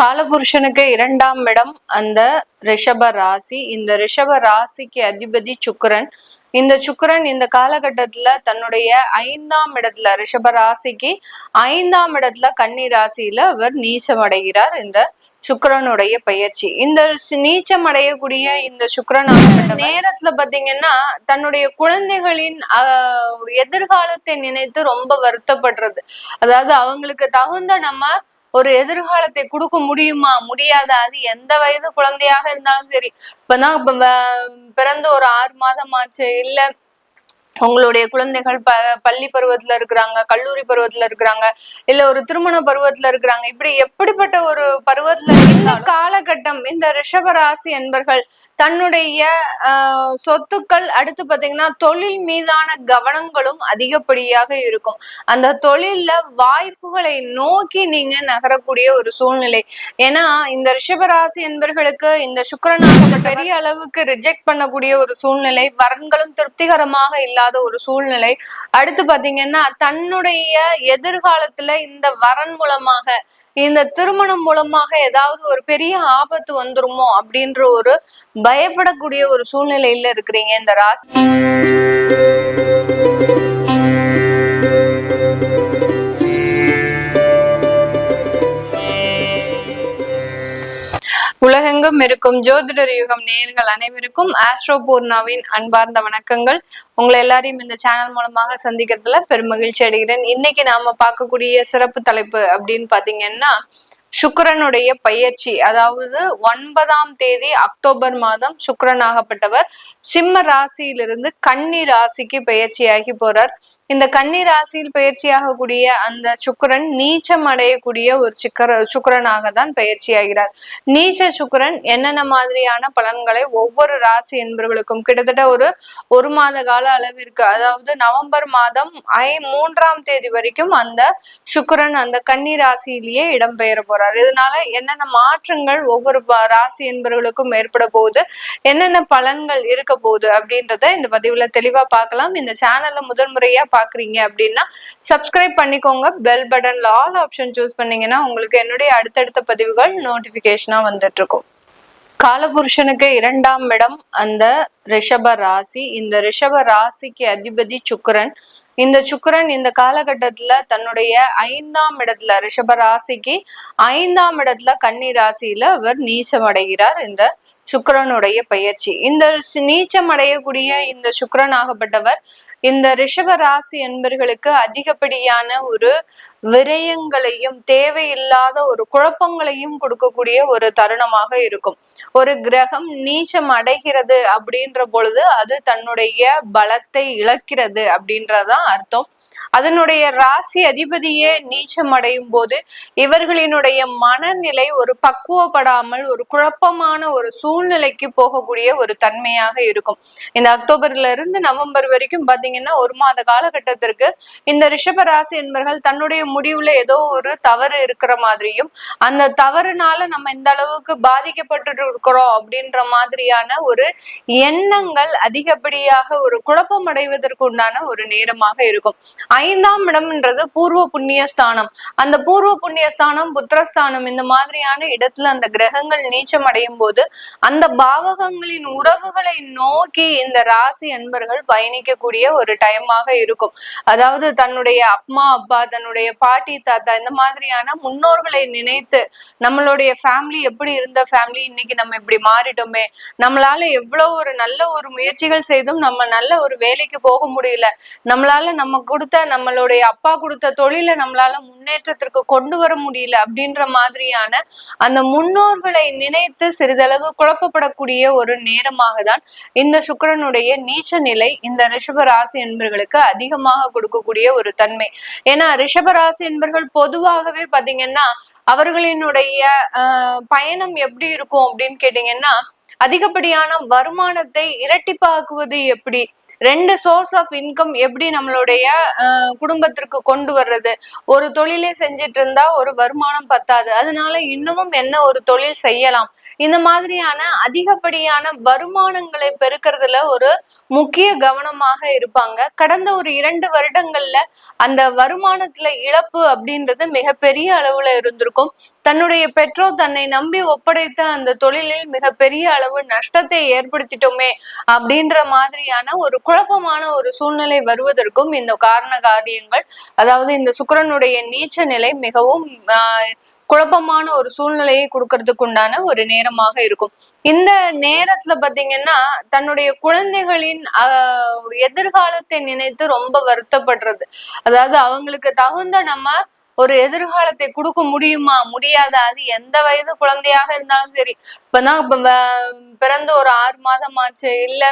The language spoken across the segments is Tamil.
காலபுருஷனுக்கு இரண்டாம் இடம் அந்த ரிஷப ராசி. இந்த ரிஷப ராசிக்கு அதிபதி சுக்கரன். இந்த சுக்கரன் இந்த காலகட்டத்துல தன்னுடைய ஐந்தாம் இடத்துல ரிஷப ராசிக்கு ஐந்தாம் இடத்துல கன்னி ராசியில அவர் நீச்சம் அடைகிறார். இந்த சுக்கரனுடைய பயிற்சி. இந்த நீச்சம் அடையக்கூடிய இந்த சுக்கரன் நேரத்துல பாத்தீங்கன்னா தன்னுடைய குழந்தைகளின் ஆஹ், எதிர்காலத்தை நினைத்து ரொம்ப வருத்தப்படுறது. அதாவது அவங்களுக்கு தகுந்த நம்ம ஒரு எதிர்காலத்தை கொடுக்க முடியுமா? முடியாதா? அது எந்த வயது குழந்தையாக இருந்தாலும் சரி. இப்பதான் பிறந்து ஒரு ஆறு மாதம் ஆச்சு. இல்ல உங்களுடைய குழந்தைகள் ப பள்ளி பருவத்துல இருக்கிறாங்க கல்லூரி பருவத்துல இருக்கிறாங்க இல்ல ஒரு திருமண பருவத்துல இருக்கிறாங்க இப்படி எப்படிப்பட்ட ஒரு பருவத்துல இந்த காலகட்டம் இந்த ரிஷப ராசி என்பர்கள் தன்னுடைய சொத்துக்கள் அடுத்து பாத்தீங்கன்னா தொழில் மீதான கவனங்களும் அதிகப்படியாக இருக்கும். அந்த தொழில்ல வாய்ப்புகளை நோக்கி நீங்க நகரக்கூடிய ஒரு சூழ்நிலை. ஏன்னா இந்த ரிஷபராசி என்பர்களுக்கு இந்த சுக்கிரனாக பெரிய அளவுக்கு ரிஜெக்ட் பண்ணக்கூடிய ஒரு சூழ்நிலை வரன்களும் திருப்திகரமாக இல்லாத ஒரு சூழ்நிலை. அடுத்து பாத்தீங்கன்னா தன்னுடைய எதிர்காலத்துல இந்த வரன் மூலமாக இந்த திருமணம் மூலமாக ஏதாவது ஒரு பெரிய ஆபத்து வந்துருமோ அப்படின்ற ஒரு பயப்படக்கூடிய ஒரு சூழ்நிலையில இருக்கிறீங்க இந்த ராசி. உலகெங்கும் இருக்கும் ஜோதிடர் யுகம் நேர்கள் அனைவருக்கும் ஆஸ்ட்ரோ பூர்ணாவின் அன்பார்ந்த வணக்கங்கள். உங்களை எல்லாரையும் இந்த சேனல் மூலமாக சந்திக்கிறதுல பெருமகிழ்ச்சி அடைகிறேன். இன்னைக்கு நாம பார்க்கக்கூடிய சிறப்பு தலைப்பு அப்படின்னு பாத்தீங்கன்னா சுக்கிரனுடைய பயிற்சி அதாவது ஒன்பதாம் தேதி அக்டோபர் மாதம் சுக்கிரனாகப்பட்டவர் சிம்ம ராசியிலிருந்து கன்னி ராசிக்கு பயிற்சியாகி போறார். இந்த கன்னி ராசியில் பயிற்சியாகக்கூடிய அந்த சுக்கிரன் நீச்சம் அடையக்கூடிய ஒரு சுக்கர சுக்கரனாக தான் பயிற்சியாகிறார். நீச்ச சுக்கிரன் என்னென்ன மாதிரியான பலன்களை ஒவ்வொரு ராசி என்பவர்களுக்கும் கிட்டத்தட்ட ஒரு ஒரு மாத கால அளவிற்கு அதாவது நவம்பர் மாதம் ஐ மூன்றாம் தேதி வரைக்கும் அந்த சுக்கிரன் அந்த கன்னி ராசியிலேயே இடம்பெயர போறார். இதனால என்னென்ன மாற்றங்கள் ஒவ்வொரு ராசி என்பவர்களுக்கும் ஏற்பட போகுது? என்னென்ன பலன்கள் இருக்க போகுது அப்படின்றத இந்த பதிவுல தெளிவா பார்க்கலாம். இந்த சேனல்ல முதல் முறையா பாக்குறீங்க அப்படின்னா சப்ஸ்கிரைப் பண்ணிக்கோங்க. பெல் பட்டன்ல ஆல் ஆப்ஷன் சூஸ் பண்ணீங்கன்னா உங்களுக்கு என்னுடைய அடுத்தடுத்த பதிவுகள் நோட்டிபிகேஷனா வந்துட்டு இருக்கும் காலபுருஷனுக்கு இரண்டாம் இடம் அந்த ரிஷப ராசி. இந்த ரிஷப ராசிக்கு அதிபதி சுக்கரன். இந்த சுக்கரன் இந்த காலகட்டத்துல தன்னுடைய ஐந்தாம் இடத்துல ரிஷப ராசிக்கு ஐந்தாம் இடத்துல கன்னி ராசியில அவர் நீச்சம் அடைகிறார். இந்த சுக்கரனுடைய பயிற்சி. இந்த நீச்சம் அடையக்கூடிய இந்த சுக்கிரன் ஆகப்பட்டவர் இந்த ரிஷப ராசி என்பர்களுக்கு அதிகப்படியான ஒரு விரயங்களையும் தேவையில்லாத ஒரு குழப்பங்களையும் கொடுக்கக்கூடிய ஒரு தருணமாக இருக்கும். ஒரு கிரகம் நீச்சம் அடைகிறது அப்படின்ற பொழுது அது தன்னுடைய பலத்தை இழக்கிறது அப்படின்றதான் அர்த்தம். அதனுடைய ராசி அதிபதியே நீச்சம் அடையும் போது இவர்களினுடைய மனநிலை ஒரு பக்குவப்படாமல் ஒரு குழப்பமான ஒரு சூழ்நிலைக்கு போகக்கூடிய ஒரு தன்மையாக இருக்கும். இந்த அக்டோபர்ல இருந்து நவம்பர் வரைக்கும் பாத்தீங்கன்னா ஒரு மாத காலகட்டத்திற்கு இந்த ரிஷப ராசி என்பர்கள் தன்னுடைய முடிவுல ஏதோ ஒரு தவறு இருக்கிற மாதிரியும் அந்த தவறுனால நம்ம இந்த அளவுக்கு பாதிக்கப்பட்டு இருக்கிறோம் அப்படின்ற மாதிரியான ஒரு எண்ணங்கள் அதிகப்படியாக ஒரு குழப்பம் அடைவதற்கு உண்டான ஒரு நேரமாக இருக்கும். ஐந்தாம் இடம்ன்றது பூர்வ புண்ணிய ஸ்தானம். அந்த பூர்வ புண்ணிய ஸ்தானம் புத்திரஸ்தானம் இந்த மாதிரியான இடத்துல அந்த கிரகங்கள் நீச்சம் அடையும் போது அந்த பாவகங்களின் உறவுகளை நோக்கி இந்த ராசி அன்பர்கள் பயணிக்கக்கூடிய ஒரு டைமாக இருக்கும். அதாவது தன்னுடைய அம்மா அப்பா தன்னுடைய பாட்டி தாத்தா இந்த மாதிரியான முன்னோர்களை நினைத்து நம்மளுடைய ஃபேமிலி எப்படி இருந்த ஃபேமிலி இன்னைக்கு நம்ம இப்படி மாறிட்டோமே நம்மளால எவ்வளவு ஒரு நல்ல ஒரு முயற்சிகள் செய்தும் நம்ம நல்ல ஒரு வேலைக்கு போக முடியல நம்மளால நம்ம கொடுத்த நம்மளுடைய அப்பா கொடுத்த தொழிலை நம்மளால முன்னேற்றத்திற்கு கொண்டு வர முடியல அப்படின்ற மாதிரியான அந்த முன்னோர்களை நினைத்து சிறிதளவு குழப்பப்படக்கூடிய ஒரு நேரமாக தான் இந்த சுக்கரனுடைய நீச்ச நிலை இந்த ரிஷபராசி என்பர்களுக்கு அதிகமாக கொடுக்கக்கூடிய ஒரு தன்மை. ஏன்னா ரிஷபராசி என்பர்கள் பொதுவாகவே பாத்தீங்கன்னா அவர்களினுடைய பயணம் எப்படி இருக்கும் அப்படின்னு கேட்டீங்கன்னா அதிகப்படியான வருமானத்தை இரட்டிப்பாக்குவது எப்படி? ரெண்டு சோர்ஸ் ஆஃப் இன்கம் எப்படி நம்மளுடைய குடும்பத்திற்கு கொண்டு வர்றது? ஒரு தொழிலே செஞ்சிட்டு இருந்தா ஒரு வருமானம் பத்தாது. அதனால இன்னமும் என்ன ஒரு தொழில் செய்யலாம்? இந்த மாதிரியான அதிகப்படியான வருமானங்களை பெருக்கிறதுல ஒரு முக்கிய கவனமாக இருப்பாங்க. கடந்த ஒரு இரண்டு வருடங்கள்ல அந்த வருமானத்துல இழப்பு அப்படின்றது மிகப்பெரிய அளவுல இருந்திருக்கும். தன்னுடைய பெற்றோர் தன்னை நம்பி ஒப்படைத்த அந்த தொழிலில் மிகப்பெரிய அளவு நஷ்டத்தை ஏற்படுத்திட்டோமே அப்படின்ற மாதிரியான ஒரு குழப்பமான ஒரு சூழ்நிலை வருவதற்கும் இந்த காரண காரியங்கள் அதாவது இந்த சுக்கரனுடைய நீச்ச நிலை மிகவும் குழப்பமான ஒரு சூழ்நிலையை கொடுக்கறதுக்கு உண்டான ஒரு நேரமாக இருக்கும். இந்த நேரத்துல பாத்தீங்கன்னா தன்னுடைய குழந்தைகளின் ஆஹ், எதிர்காலத்தை நினைத்து ரொம்ப வருத்தப்படுறது. அதாவது அவங்களுக்கு தகுந்த நம்ம ஒரு எதிர்காலத்தை கொடுக்க முடியுமா? முடியாதா? அது எந்த வயது குழந்தையாக இருந்தாலும் சரி. இப்பதான் வ- பிறந்து ஒரு ஆறு மாதம் ஆச்சு. இல்ல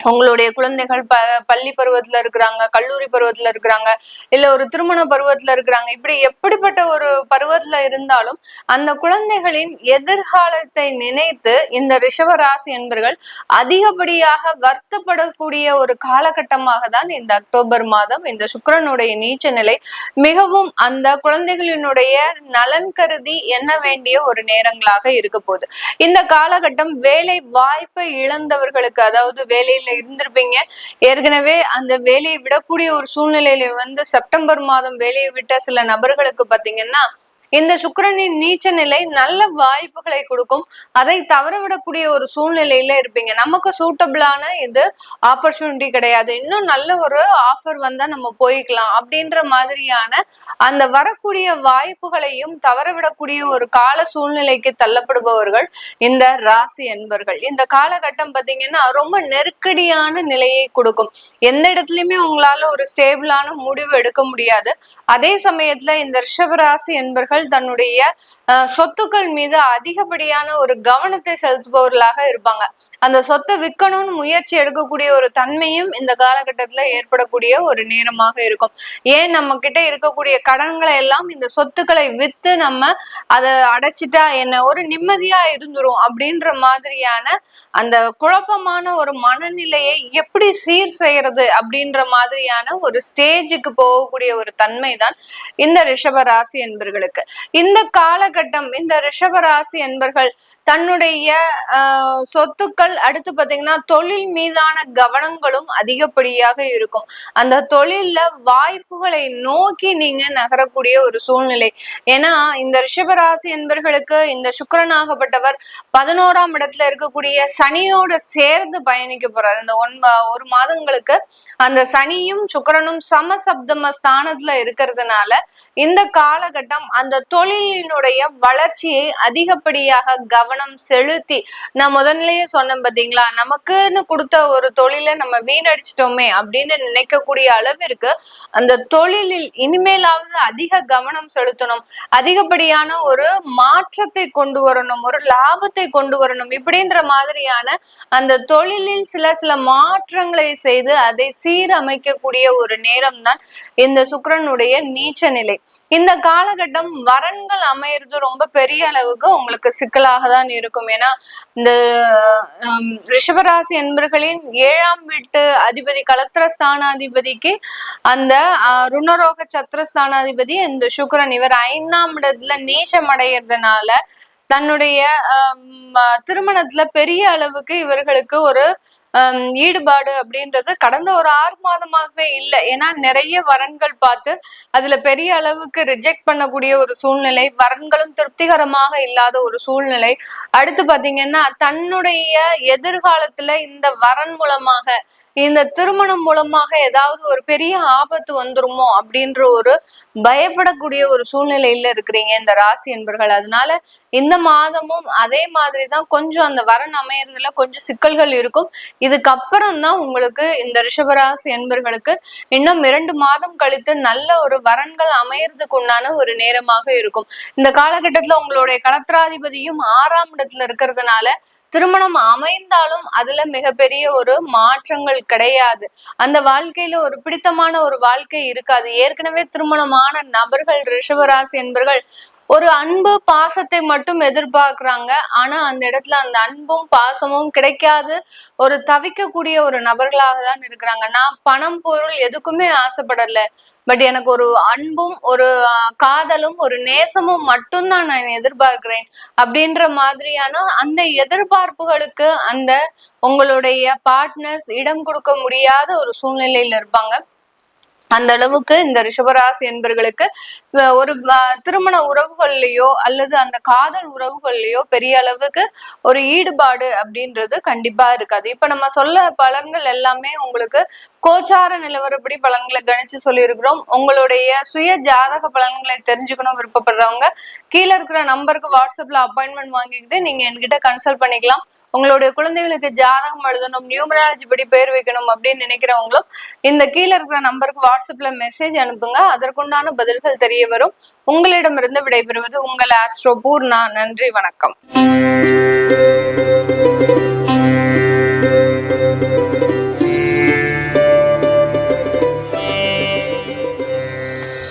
உங்களுடைய குழந்தைகள் ப பள்ளி பருவத்துல இருக்கிறாங்க கல்லூரி பருவத்துல இருக்கிறாங்க இல்ல ஒரு திருமண பருவத்துல இருக்கிறாங்க இப்படி எப்படிப்பட்ட ஒரு பருவத்துல இருந்தாலும் அந்த குழந்தைகளின் எதிர்காலத்தை நினைத்து இந்த ரிஷப ராசி என்பர்கள் அதிகப்படியாக வருத்தப்படக்கூடிய ஒரு காலகட்டமாக தான் இந்த அக்டோபர் மாதம் இந்த சுக்கரனுடைய நீச்ச நிலை. மிகவும் அந்த குழந்தைகளினுடைய நலன் கருதி எண்ண வேண்டிய ஒரு நேரங்களாக இருக்க போகுது. இந்த காலகட்டம் வேலை வாய்ப்பை இழந்தவர்களுக்கு அதாவது வேலையில் இருந்திருப்பீங்க. ஏற்கனவே அந்த வேலையை விடக்கூடிய ஒரு சூழ்நிலையில வந்து செப்டம்பர் மாதம் வேலையை விட்ட சில நபர்களுக்கு பாத்தீங்கன்னா இந்த சுக்கரனின் நீச்ச நிலை நல்ல வாய்ப்புகளை கொடுக்கும். அதை தவறவிடக்கூடிய ஒரு சூழ்நிலையில இருப்பீங்க. நமக்கு சூட்டபிளான இது ஆப்பர்ச்சுனிட்டி கிடையாது. இன்னும் நல்ல ஒரு ஆஃபர் வந்தா நம்ம போய்க்கலாம் அப்படின்ற மாதிரியான அந்த வரக்கூடிய வாய்ப்புகளையும் தவறவிடக்கூடிய ஒரு கால சூழ்நிலைக்கு தள்ளப்படுபவர்கள் இந்த ராசி என்பர்கள். இந்த காலகட்டம் பாத்தீங்கன்னா ரொம்ப நெருக்கடியான நிலையை கொடுக்கும். எந்த இடத்துலயுமே உங்களால ஒரு ஸ்டேபிளான முடிவு எடுக்க முடியாது. அதே சமயத்துல இந்த ரிஷபராசி என்பர்கள் தன்னுடைய சொத்துக்கள் மீது அதிகப்படியான ஒரு கவனத்தை செலுத்துபவர்களாக இருப்பாங்க. அந்த சொத்தை விற்கணும்னு முயற்சி எடுக்கக்கூடிய ஒரு தன்மையும் இந்த காலகட்டத்துல ஏற்படக்கூடிய ஒரு நேரமாக இருக்கும். ஏன் நம்ம கிட்ட இருக்கக்கூடிய கடன்களை எல்லாம் இந்த சொத்துக்களை வித்து நம்ம அதை அடைச்சிட்டா என்ன? ஒரு நிம்மதியா இருந்துரும் அப்படின்ற மாதிரியான அந்த குழப்பமான ஒரு மனநிலையை எப்படி சீர் செய்யறது அப்படின்ற மாதிரியான ஒரு ஸ்டேஜுக்கு போகக்கூடிய ஒரு தன்மை தான் இந்த ரிஷப ராசி என்பர்களுக்கு. இந்த இருக்கட்டும் இந்த ரிஷபராசி என்பர்கள் தன்னுடைய சொத்துக்கள் அடுத்து பாத்தீங்கன்னா தொழில் மீதான கவனங்களும் அதிகப்படியாக இருக்கும். அந்த தொழில்ல வாய்ப்புகளை நோக்கி நீங்க நகரக்கூடிய ஒரு சூழ்நிலை. ஏன்னா இந்த ரிஷபராசி என்பர்களுக்கு இந்த சுக்கரனாகப்பட்டவர் பதினோராம் இடத்துல இருக்கக்கூடிய சனியோட சேர்ந்து பயணிக்க போறாரு. இந்த ஒன்ப ஒரு மாதங்களுக்கு அந்த சனியும் சுக்கிரனும் சமசப்தம ஸ்தானத்துல இருக்கிறதுனால இந்த காலகட்டம் அந்த தொழிலினுடைய வளர்ச்சியை அதிகப்படியாக கவனம் செலுத்தி நான் முதன்லயே சொன்னேன் பாத்தீங்களா நமக்குன்னு கொடுத்த ஒரு தொழிலை நம்ம வீணடிச்சிட்டோமே அப்படின்னு நினைக்கக்கூடிய அளவிற்கு அந்த தொழிலில் இனிமேலாவது அதிக கவனம் செலுத்தணும் அதிகப்படியான ஒரு மாற்றத்தை கொண்டு வரணும் ஒரு லாபத்தை கொண்டு வரணும் இப்படின்ற மாதிரியான அந்த தொழிலில் சில சில மாற்றங்களை செய்து அதை சீரமைக்கக்கூடிய ஒரு நேரம் தான் இந்த சுக்கரனுடைய நீச்ச நிலை. இந்த காலகட்டம் வரன்கள் அமையிறது ரொம்ப பெரிய அளவுக்கு உங்களுக்கு சிக்கலாக தான் இருக்கும். ஏன்னா இந்த ரிஷபராசி என்பர்களின் ஏழாம் வீட்டு அதிபதி கலத்திர ஸ்தானாதிபதிக்கு அந்த ருணரோக சத்திர ஸ்தானாதிபதி இந்த சுக்கிரன். இவர் ஐந்தாம் இடத்துல நீச்சம் அடையிறதுனால தன்னுடைய ஆஹ், திருமணத்துல பெரிய அளவுக்கு இவர்களுக்கு ஒரு ஈடுபாடு அப்படின்றது கடந்த ஒரு ஆறு மாதமாகவே இல்லை. ஏன்னா நிறைய வரன்கள் பார்த்து அதுல பெரிய அளவுக்கு ரிஜெக்ட் பண்ணக்கூடிய ஒரு சூழ்நிலை வரன்களும் திருப்திகரமாக இல்லாத ஒரு சூழ்நிலை. அடுத்து பாத்தீங்கன்னா தன்னுடைய எதிர்காலத்துல இந்த வரன் மூலமாக இந்த திருமணம் மூலமாக ஏதாவது ஒரு பெரிய ஆபத்து வந்துருமோ அப்படின்ற ஒரு பயப்படக்கூடிய ஒரு சூழ்நிலையில இருக்கிறீங்க இந்த ராசி என்பர்கள். அதனால இந்த மாதமும் அதே மாதிரி தான் கொஞ்சம் அந்த வரன் அமையறதுல கொஞ்சம் சிக்கல்கள் இருக்கும். இதுக்கப்புறம் தான் உங்களுக்கு இந்த ரிஷபராசி என்பர்களுக்கு இன்னும் இரண்டு மாதம் கழித்து நல்ல ஒரு வரன்கள் அமையறதுக்கு உண்டான ஒரு நேரமாக இருக்கும். இந்த காலகட்டத்துல உங்களுடைய களத்திராதிபதியும் ஆறாம் இடத்துல இருக்கிறதுனால திருமணம் அமைந்தாலும் அதுல மிகப்பெரிய ஒரு மாற்றங்கள் கிடையாது. அந்த வாழ்க்கையில ஒரு பிடித்தமான ஒரு வாழ்க்கை இருக்காது. ஏற்கனவே திருமணமான நபர்கள் ரிஷபராசி என்பர்கள் ஒரு அன்பு பாசத்தை மட்டும் எதிர்பார்க்கிறாங்க. ஆனா அந்த இடத்துல அந்த அன்பும் பாசமும் கிடைக்காது. ஒரு தவிக்கக்கூடிய ஒரு நபர்களாக தான் இருக்கிறாங்க. நான் பணம் பொருள் எதுக்குமே ஆசைப்படல. பட் எனக்கு ஒரு அன்பும் ஒரு காதலும் ஒரு நேசமும் மட்டும்தான் நான் எதிர்பார்க்கிறேன். அப்படின்ற மாதிரியான அந்த எதிர்பார்ப்புகளுக்கு அந்த உங்களுடைய பார்ட்னர்ஸ் இடம் கொடுக்க முடியாத ஒரு சூழ்நிலையில இருப்பாங்க. அந்த அளவுக்கு இந்த ரிஷபராசி என்பர்களுக்கு ஒரு திருமண உறவுகள்லயோ அல்லது அந்த காதல் உறவுகள்லயோ பெரிய அளவுக்கு ஒரு ஈடுபாடு அப்படின்றது கண்டிப்பா இருக்காது. இப்ப நம்ம சொல்ல பலன்கள் எல்லாமே உங்களுக்கு கோச்சார நிலவரப்படி பலன்களை கணிச்சு சொல்லியிருக்கிறோம். உங்களுடைய சுய ஜாதக பலன்களை தெரிஞ்சுக்கணும் விருப்பப்படுறவங்க கீழே இருக்கிற நம்பருக்கு வாட்ஸ்அப்ல அப்பாயின்மெண்ட் வாங்கிக்கிட்டு நீங்க என்கிட்ட கன்சல்ட் பண்ணிக்கலாம். உங்களுடைய குழந்தைகளுக்கு ஜாதகம் எழுதணும் நியூமராலஜி படி பேர் வைக்கணும் அப்படின்னு நினைக்கிறவங்களும் இந்த கீழே இருக்கிற நம்பருக்கு வாட்ஸ்அப்ல மெசேஜ் அனுப்புங்க. அதற்குண்டான பதில்கள் தெரிய வரும். உங்களிடமிருந்து விடைபெறுவது உங்கள் ஆஸ்ட்ரோ பூர்ணா. நன்றி வணக்கம்.